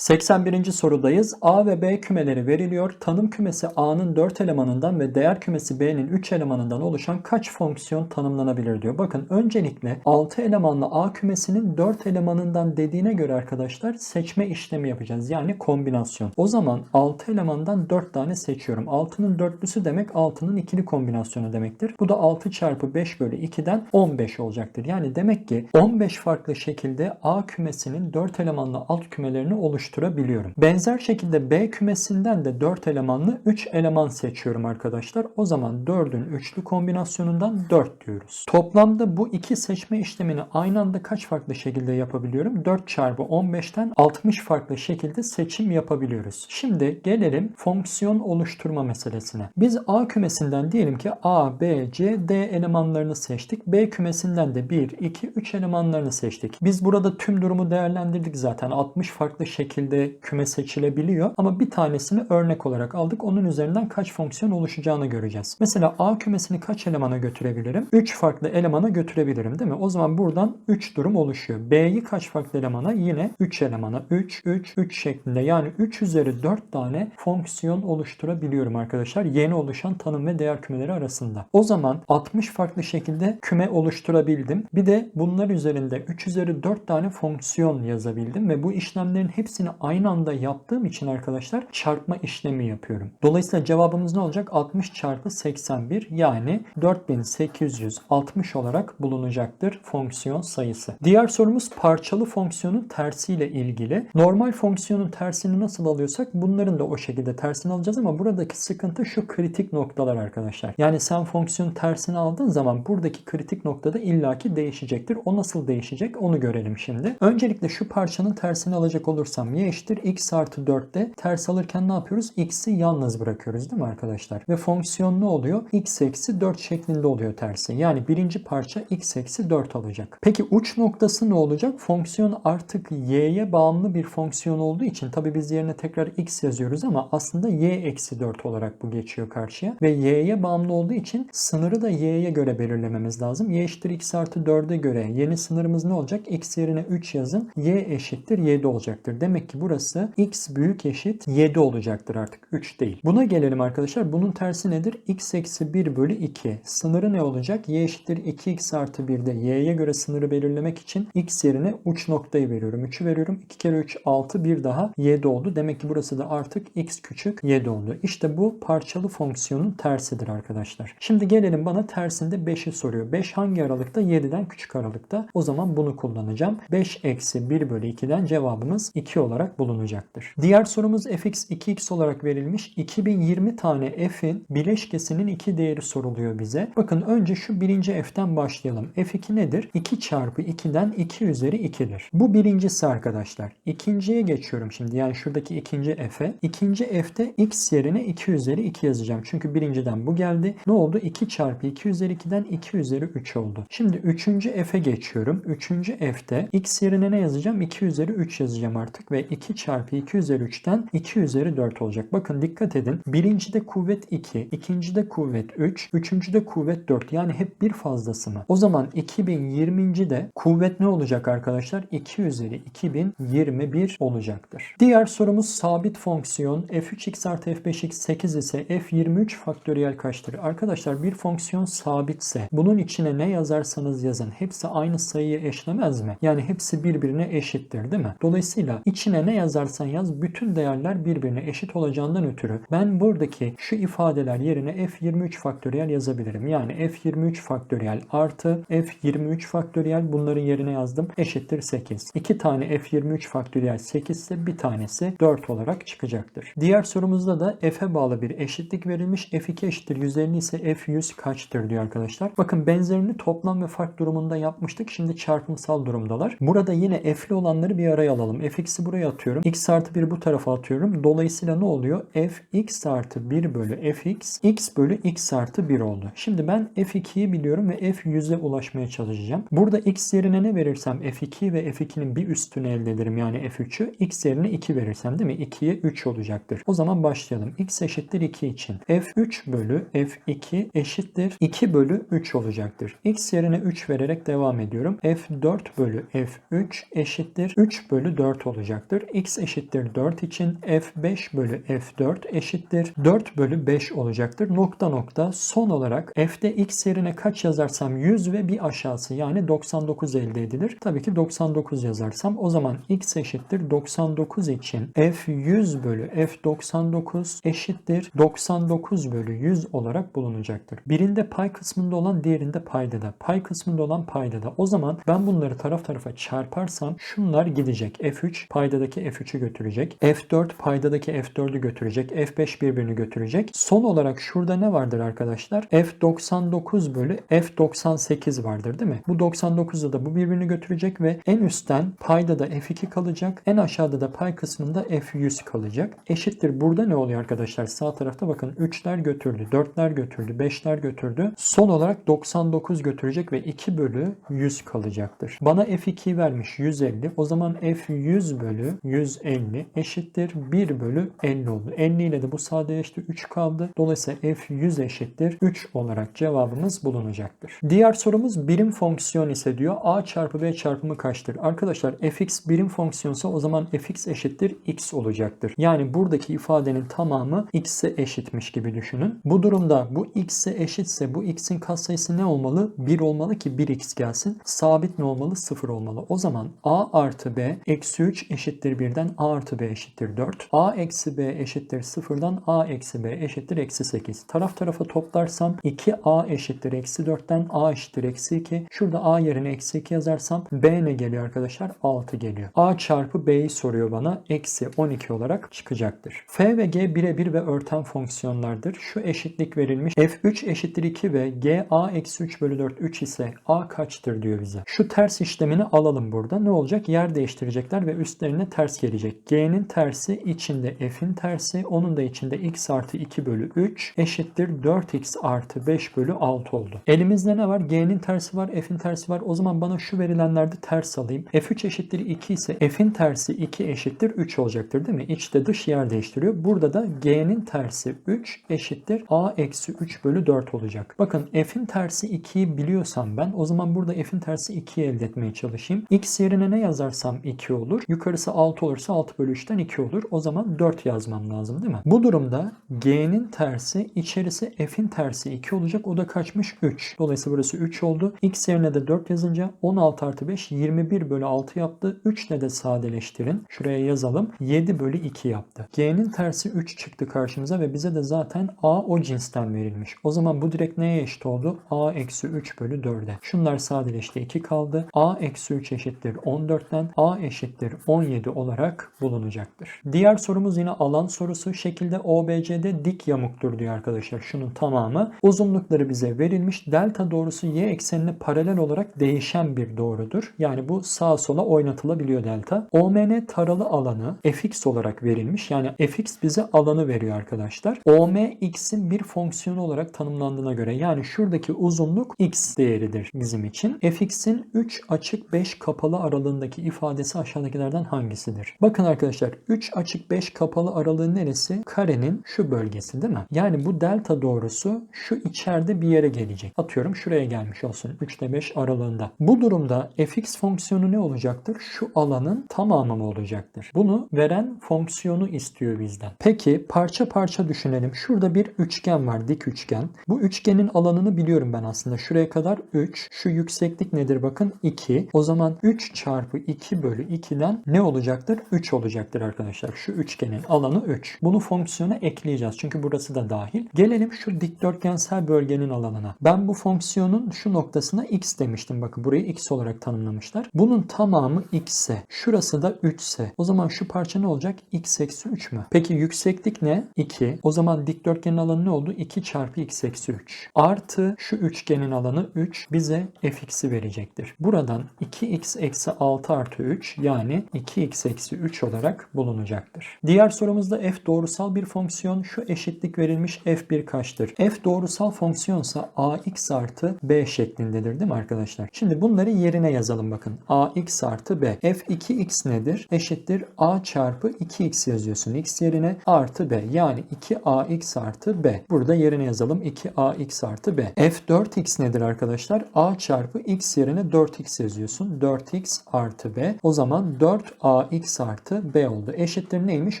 81. sorudayız. A ve B kümeleri veriliyor. Tanım kümesi A'nın 4 elemanından ve değer kümesi B'nin 3 elemanından oluşan kaç fonksiyon tanımlanabilir diyor. Bakın öncelikle 6 elemanlı A kümesinin 4 elemanından dediğine göre arkadaşlar seçme işlemi yapacağız. Yani kombinasyon. O zaman 6 elemandan 4 tane seçiyorum. 6'nın dörtlüsü demek 6'nın ikili kombinasyonu demektir. Bu da 6 çarpı 5 bölü 2'den 15 olacaktır. Yani demek ki 15 farklı şekilde A kümesinin 4 elemanlı alt kümelerini oluşturabiliyorum. Benzer şekilde B kümesinden de 4 elemanlı 3 eleman seçiyorum arkadaşlar. O zaman 4'ün üçlü kombinasyonundan 4 diyoruz. Toplamda bu iki seçme işlemini aynı anda kaç farklı şekilde yapabiliyorum? 4 çarpı 15'ten 60 farklı şekilde seçim yapabiliyoruz. Şimdi gelelim fonksiyon oluşturma meselesine. Biz A kümesinden diyelim ki A, B, C, D elemanlarını seçtik. B kümesinden de 1, 2, 3 elemanlarını seçtik. Biz burada tüm durumu değerlendirdik zaten. 60 farklı şekilde küme seçilebiliyor. Ama bir tanesini örnek olarak aldık. Onun üzerinden kaç fonksiyon oluşacağını göreceğiz. Mesela A kümesini kaç elemana götürebilirim? 3 farklı elemana götürebilirim değil mi? O zaman buradan 3 durum oluşuyor. B'yi kaç farklı elemana? Yine 3 elemana. 3, 3, 3 şeklinde. Yani 3 üzeri 4 tane fonksiyon oluşturabiliyorum arkadaşlar. Yeni oluşan tanım ve değer kümeleri arasında. O zaman 60 farklı şekilde küme oluşturabildim. Bir de bunlar üzerinde 3 üzeri 4 tane fonksiyon yazabildim ve bu işlemlerin hepsini aynı anda yaptığım için arkadaşlar çarpma işlemi yapıyorum. Dolayısıyla cevabımız ne olacak? 60 çarpı 81 yani 4860 olarak bulunacaktır fonksiyon sayısı. Diğer sorumuz parçalı fonksiyonun tersiyle ilgili. Normal fonksiyonun tersini nasıl alıyorsak bunların da o şekilde tersini alacağız ama buradaki sıkıntı şu kritik noktalar arkadaşlar. Yani sen fonksiyonun tersini aldığın zaman buradaki kritik noktada illaki değişecektir. O nasıl değişecek onu görelim şimdi. Öncelikle şu parçanın tersini alacak olursam y eşittir x artı 4'te ters alırken ne yapıyoruz? x'i yalnız bırakıyoruz değil mi arkadaşlar? Ve fonksiyon ne oluyor? x eksi 4 şeklinde oluyor tersi. Yani birinci parça x eksi 4 alacak. Peki uç noktası ne olacak? Fonksiyon artık y'ye bağımlı bir fonksiyon olduğu için tabi biz yerine tekrar x yazıyoruz ama aslında y eksi 4 olarak bu geçiyor karşıya. Ve y'ye bağımlı olduğu için sınırı da y'ye göre belirlememiz lazım. y eşittir x artı 4'e göre yeni sınırımız ne olacak? x yerine 3 yazın. y eşittir 7 olacaktır. Demek ki burası x büyük eşit 7 olacaktır artık 3 değil. Buna gelelim arkadaşlar. Bunun tersi nedir? x eksi 1 bölü 2. Sınırı ne olacak? y eşittir 2x artı 1'de y'ye göre sınırı belirlemek için x yerine uç noktayı veriyorum. 3'ü veriyorum. 2 kere 3 6 bir daha 7 oldu. Demek ki burası da artık x küçük 7 oldu. İşte bu parçalı fonksiyonun tersidir arkadaşlar. Şimdi gelelim bana tersinde 5'i soruyor. 5 hangi aralıkta? 7'den küçük aralıkta. O zaman bunu kullanacağım. 5 eksi 1 bölü 2'den cevabımız 2 olarak bulunacaktır. Diğer sorumuz fx 2x olarak verilmiş. 2020 tane f'in bileşkesinin iki değeri soruluyor bize. Bakın önce şu birinci f'ten başlayalım. f2 nedir? 2 çarpı 2'den 2 üzeri 2'dir. Bu birincisi arkadaşlar. İkinciye geçiyorum şimdi. Yani şuradaki ikinci f'e. İkinci f'te x yerine 2 üzeri 2 yazacağım. Çünkü birinciden bu geldi. Ne oldu? 2 çarpı 2 üzeri 2'den 2 üzeri 3 oldu. Şimdi üçüncü f'e geçiyorum. Üçüncü f'te x yerine ne yazacağım? 2 üzeri 3 yazacağım artık ve 2 çarpı 2 üzeri 3'ten 2 üzeri 4 olacak. Bakın dikkat edin. Birincide kuvvet 2, ikincide kuvvet 3, üçüncüde kuvvet 4. Yani hep bir fazlası mı? O zaman 2020'de kuvvet ne olacak arkadaşlar? 2 üzeri 2021 olacaktır. Diğer sorumuz sabit fonksiyon f3x artı f5x 8 ise f23 faktöriyel kaçtır? Arkadaşlar bir fonksiyon sabitse bunun içine ne yazarsanız yazın hepsi aynı sayıyı eşlemez mi? Yani hepsi birbirine eşittir değil mi? Dolayısıyla içine ne yazarsan yaz bütün değerler birbirine eşit olacağından ötürü ben buradaki şu ifadeler yerine f23 faktöriyel yazabilirim. Yani f23 faktöriyel artı f23 faktöriyel bunların yerine yazdım eşittir 8. 2 tane f23 faktöriyel 8 ise bir tanesi 4 olarak çıkacaktır. Diğer sorumuzda da f'e bağlı bir eşitlik verilmiş. f2 eşittir 150 ise f100 kaçtır diyor arkadaşlar. Bakın benzerini toplam ve fark durumunda yapmıştık. Şimdi çarpımsal durumdalar. Burada yine f'li olanları bir araya alalım. fx'i buraya atıyorum. x artı 1 bu tarafa atıyorum. Dolayısıyla ne oluyor? f x artı 1 bölü fx x bölü x artı 1 oldu. Şimdi ben f2'yi biliyorum ve f100'e ulaşmaya çalışacağım. Burada x yerine ne verirsem f2 ve f2'nin bir üstünü elde ederim. Yani f3'ü x yerine 2 verirsem değil mi? 2'ye 3 olacaktır. O zaman başlayalım. x eşittir 2 için. f3 bölü f2 eşittir 2 bölü 3 olacaktır. x yerine 3 vererek devam ediyorum. f4 bölü f3 eşittir 3 bölü 4 olacaktır. Olacaktır. x eşittir 4 için f5 bölü f4 eşittir 4 bölü 5 olacaktır. Nokta nokta son olarak f'de x yerine kaç yazarsam 100 ve bir aşağısı yani 99 elde edilir. Tabii ki 99 yazarsam o zaman x eşittir 99 için f 100 bölü f 99 eşittir 99 bölü 100 olarak bulunacaktır. Birinde pay kısmında olan diğerinde paydada. Pay kısmında olan paydada. O zaman ben bunları taraf tarafa çarparsam şunlar gidecek. F3 paydadaki F3'ü götürecek. F4 paydadaki F4'ü götürecek. F5 birbirini götürecek. Son olarak şurada ne vardır arkadaşlar? F99 bölü F98 vardır değil mi? Bu 99'da da bu birbirini götürecek ve en üstten payda da F2 kalacak. En aşağıda da pay kısmında F100 kalacak. Eşittir. Burada ne oluyor arkadaşlar? Sağ tarafta bakın 3'ler götürdü, 4'ler götürdü, 5'ler götürdü. Son olarak 99 götürecek ve 2 bölü 100 kalacaktır. Bana F2 vermiş 150. O zaman F100 bölü 150 eşittir 1 bölü 50 oldu. 50 ile de bu sadeleşti 3 kaldı. Dolayısıyla F100 eşittir 3 olarak cevabımız bulunacaktır. Diğer sorumuz birim fonksiyon ise diyor A çarpı B çarpımı kaçtır? Arkadaşlar fx birim fonksiyonsa o zaman fx eşittir x olacaktır. Yani buradaki ifadenin tamamı x'e eşitmiş gibi düşünün. Bu durumda bu x'e eşitse bu x'in katsayısı ne olmalı? 1 olmalı ki 1x gelsin. Sabit ne olmalı? 0 olmalı. O zaman a artı b eksi 3 eşittir 1'den a artı b eşittir 4. a eksi b eşittir 0'dan a eksi b eşittir eksi 8. Taraf tarafa toplarsam 2a eşittir eksi 4'ten a eşittir eksi 2. Şurada a yerine eksi 2 yazarsam b ne geliyor arkadaşlar? 6 geliyor. a çarpı b'yi soruyor bana. Eksi 12 olarak çıkacaktır. f ve g birebir ve örten fonksiyonlardır. Şu eşitlik verilmiş. f3 eşittir 2 ve g a eksi 3 bölü 4 3 ise a kaçtır diyor bize. Şu ters işlemini alalım burada. Ne olacak? Yer değiştirecekler ve üstlerine ters gelecek. g'nin tersi içinde f'in tersi. Onun da içinde x artı 2 bölü 3 eşittir 4x artı 5 bölü 6 oldu. Elimizde ne var? g'nin tersi var, f'in tersi var. O zaman bana şu verilenlerde ters alayım. f3 eşittir 2 ise f'in tersi 2 eşittir 3 olacaktır değil mi? İçte dış yer değiştiriyor. Burada da g'nin tersi 3 eşittir a eksi 3 bölü 4 olacak. Bakın f'in tersi 2'yi biliyorsam ben o zaman burada f'in tersi 2'yi elde etmeye çalışayım. x yerine ne yazarsam 2 olur. Yukarısı 6 olursa 6 bölü 3'ten 2 olur. O zaman 4 yazmam lazım değil mi? Bu durumda g'nin tersi içerisi f'in tersi 2 olacak. O da kaçmış? 3. Dolayısıyla burası 3 oldu. x yerine de 4 yazınca 16 artı 5 21 bölü 6 yaptı. 3 ile de sadeleştirin. Şuraya yazalım. 7 bölü 2 yaptı. g'nin tersi 3 çıktı karşımıza ve bize de zaten a o cinsten verilmiş. O zaman bu direkt neye eşit oldu? a eksi 3 bölü 4'e. Şunlar sadeleşti 2 kaldı. a eksi 3 eşittir 14'ten a eşittir 17 olarak bulunacaktır. Diğer sorumuz yine alan sorusu. Şekilde OBC'de dik yamuktur diyor arkadaşlar. Şunun tamamı. Uzunlukları bize verilmiş. Delta doğrusu y eksenine paralel olarak değişen bir doğrudur. Yani bu sağa sola oynatılabiliyor delta. OMN taralı alanı fx olarak verilmiş. Yani fx bize alanı veriyor arkadaşlar. OM x'in bir fonksiyonu olarak tanımlandığına göre yani şuradaki uzunluk x değeridir bizim için. fx'in 3 açık 5 kapalı aralığındaki ifadesi aşağıdakilerden hangisidir? Bakın arkadaşlar 3 açık 5 kapalı aralığı neresi? Karenin şu bölgesi değil mi? Yani bu delta doğrusu şu içeride bir yere gelecek. Atıyorum şuraya gelmiş olsun 3 ile 5 aralığında. Bu durumda fx fonksiyonu ne olacaktır? Şu alanın tamamı mı olacaktır? Bunu veren fonksiyonu istiyor bizden. Peki parça parça düşünelim. Şurada bir üçgen var dik üçgen. Bu üçgenin alanını biliyorum ben aslında. Şuraya kadar 3. Şu yükseklik nedir bakın 2. O zaman 3 çarpı 2 bölü 2'den ne olacaktır? 3 olacaktır arkadaşlar. Şu üçgenin alanı 3. Bunu fonksiyona ekleyeceğiz. Çünkü burası da dahil. Gelelim şu dikdörtgensel bölgenin alanına. Ben bu fonksiyonun şu noktasına x demiştim. Bakın burayı x olarak tanımlamışlar. Bunun tamamı x ise şurası da 3 ise o zaman şu parça ne olacak? x eksi 3 mü? Peki yükseklik ne? 2. O zaman dikdörtgenin alanı ne oldu? 2 çarpı x eksi 3. Artı şu üçgenin alanı 3 bize fx'i verecektir. Buradan 2x eksi 6 artı 3 yani 2x eksi 3 olarak bulunacaktır. Diğer sorumuzda f doğrusal bir fonksiyon. Şu eşitlik verilmiş f1 kaçtır? f doğrusal fonksiyonsa ax artı b şeklindedir değil mi arkadaşlar? Şimdi bunları yerine yazalım bakın. ax artı b. f2x nedir? Eşittir a çarpı 2x yazıyorsun x yerine artı b. Yani 2ax artı b. Burada yerine yazalım 2ax artı b. f4x nedir arkadaşlar? a çarpı x yerine 4x yazıyorsun. 4x artı b. O zaman 4a ax artı b oldu. Eşittir neymiş?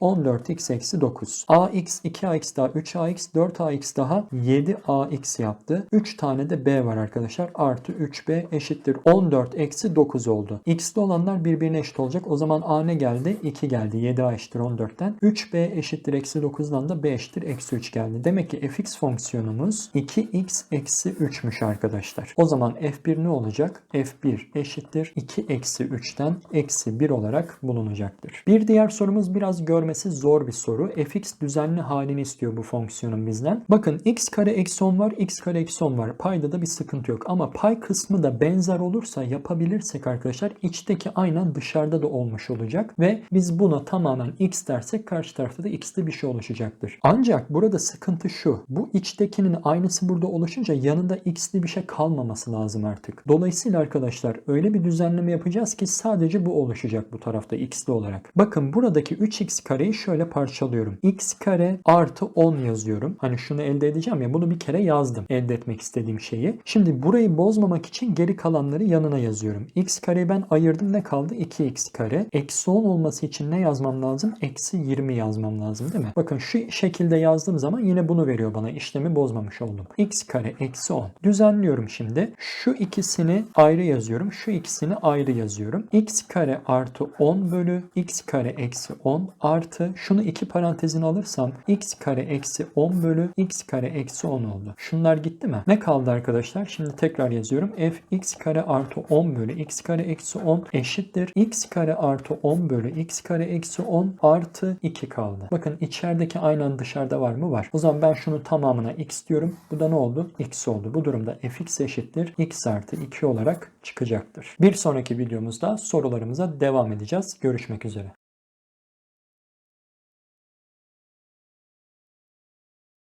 14x eksi 9. ax 2ax daha 3ax 4ax daha 7ax yaptı. 3 tane de b var arkadaşlar. Artı 3b eşittir 14 eksi 9 oldu. x'li olanlar birbirine eşit olacak. O zaman a ne geldi? 2 geldi. 7a eşittir 14'ten. 3b eşittir eksi 9'dan da b eşittir eksi 3 geldi. Demek ki fx fonksiyonumuz 2x eksi 3'müş arkadaşlar. O zaman f1 ne olacak? f1 eşittir 2 eksi 3'ten eksi 1 olarak bulunacaktır. Bir diğer sorumuz biraz görmesi zor bir soru. fx düzenli halini istiyor bu fonksiyonun bizden. Bakın x kare eksi 10 var, x kare eksi 10 var. Payda da bir sıkıntı yok. Ama pay kısmı da benzer olursa yapabilirsek arkadaşlar içteki aynen dışarıda da olmuş olacak. Ve biz buna tamamen x dersek karşı tarafta da x'te bir şey oluşacaktır. Ancak burada sıkıntı şu. Bu içtekinin aynısı burada oluşunca yanında x'li bir şey kalmaması lazım artık. Dolayısıyla arkadaşlar öyle bir düzenleme yapacağız ki sadece bu oluşacak bu tarafta x'li olarak. Bakın buradaki 3x kareyi şöyle parçalıyorum. x kare artı 10 yazıyorum. Hani şunu elde edeceğim ya bunu bir kere yazdım. Elde etmek istediğim şeyi. Şimdi burayı bozmamak için geri kalanları yanına yazıyorum. x kareyi ben ayırdım ne kaldı? 2x kare. Eksi 10 olması için ne yazmam lazım? Eksi 20 yazmam lazım değil mi? Bakın şu şekilde yazdığım zaman yine bunu veriyor bana. İşlemi bozmamış oldum. x kare eksi 10. Düzenliyorum şimdi. Şu ikisini ayrı yazıyorum. Şu ikisini ayrı yazıyorum. x kare artı 10 bölü x kare eksi 10 artı şunu iki parantezine alırsam x kare eksi 10 bölü x kare eksi 10 oldu. Şunlar gitti mi? Ne kaldı arkadaşlar? Şimdi tekrar yazıyorum. f x kare artı 10 bölü x kare eksi 10 eşittir. x kare artı 10 bölü x kare eksi 10 artı 2 kaldı. Bakın içerideki aynen dışarıda var mı? Var. O zaman ben şunu tamamına x diyorum. Bu da ne oldu? x oldu. Bu durumda fx eşittir. x artı 2 olarak çıkacaktır. Bir sonraki videomuzda sorularımıza devam edeceğiz. Görüşmek üzere.